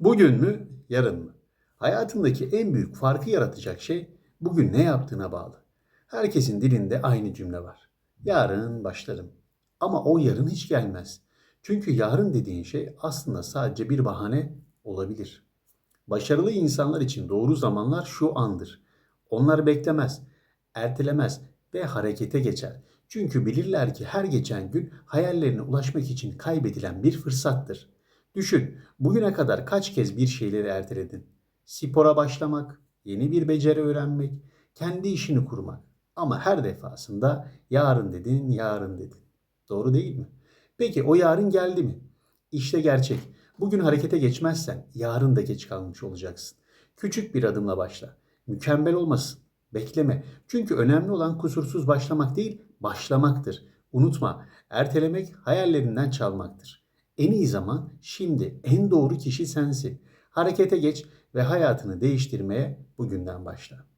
Bugün mü, yarın mı? Hayatındaki en büyük farkı yaratacak şey bugün ne yaptığına bağlı. Herkesin dilinde aynı cümle var. Yarın başlarım. Ama o yarın hiç gelmez. Çünkü yarın dediğin şey aslında sadece bir bahane olabilir. Başarılı insanlar için doğru zamanlar şu andır. Onlar beklemez, ertelemez ve harekete geçer. Çünkü bilirler ki her geçen gün hayallerine ulaşmak için kaybedilen bir fırsattır. Düşün, bugüne kadar kaç kez bir şeyleri erteledin? Spora başlamak, yeni bir beceri öğrenmek, kendi işini kurmak. Ama her defasında yarın dedin, yarın dedin. Doğru değil mi? Peki o yarın geldi mi? İşte gerçek. Bugün harekete geçmezsen yarın da geç kalmış olacaksın. Küçük bir adımla başla. Mükemmel olmasın. Bekleme. Çünkü önemli olan kusursuz başlamak değil, başlamaktır. Unutma, ertelemek hayallerinden çalmaktır. En iyi zaman şimdi. En doğru kişi sensin. Harekete geç ve hayatını değiştirmeye bugünden başla.